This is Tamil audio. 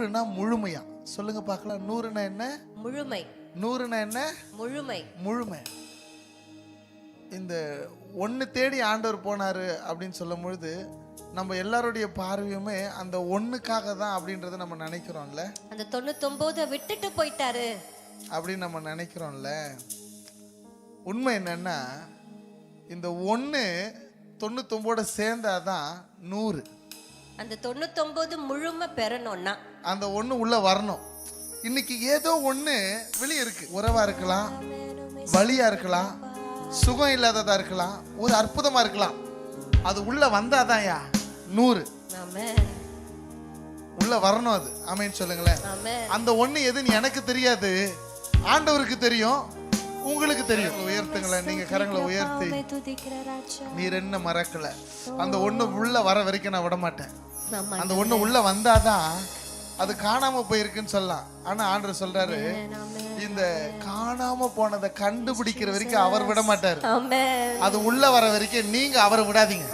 நூறுனா முழுமையா? சொல்லுங்க பார்க்கலாம். நூறுனா என்ன? முழுமை. நூறுனா என்ன? முழுமை. முழுமை. இந்த ஒன்று தேடி ஆண்டவர் போனாரு அப்படின்னு சொல்லும் பொழுது நம்ம எல்லாருடைய பார்வையுமே அந்த ஒண்ணுக்காக தான் அப்படின்றத நம்ம நினைக்கிறோம்ல? அந்த தொண்ணூத்தொன்பதை விட்டுட்டு போயிட்டாரு. அப்படின்னு நம்ம நினைக்கிறோம்ல? உண்மை என்னன்னா இந்த ஒன்று தொண்ணூத்தொம்போட சேர்ந்தாதான் நூறு. அந்த தொண்ணூத்தொன்பது முழுமை பெறணும்னா. அந்த ஒன்று உள்ள வரணும். இன்னைக்கு ஏதோ ஒன்று வெளியே இருக்கு. உறவா இருக்கலாம் வலியா இருக்கலாம் சுகம் இல்லாததா இருக்கலாம் ஒரு அற்புதமா இருக்கலாம். அது உள்ள வந்தாதான்யா. நூறு. உள்ள வரணும் அது. ஆமேன்னு சொல்லுங்களேன். அந்த ஒண்ணு எதுன்னு எனக்கு தெரியாது. ஆண்டவருக்கு தெரியும். உங்களுக்கு தெரியும். உயர்த்துங்களேன் நீங்க கரங்களை உயர்த்தி. நீர் என்ன மறக்கல. அந்த ஒண்ணு உள்ள வர வரைக்கும் நான் விட மாட்டேன் அந்த ஒண்ணு உள்ள வந்தாதான் அது காணாம போயிருக்குன்னு சொல்லலாம். ஆனா ஆண்டவர் சொல்றாரு இந்த காணாம போனதை கண்டுபிடிக்கிற வரைக்கும் அவர் விட மாட்டாரு அது உள்ள வர வரைக்கும் நீங்க அவரை விடாதீங்க.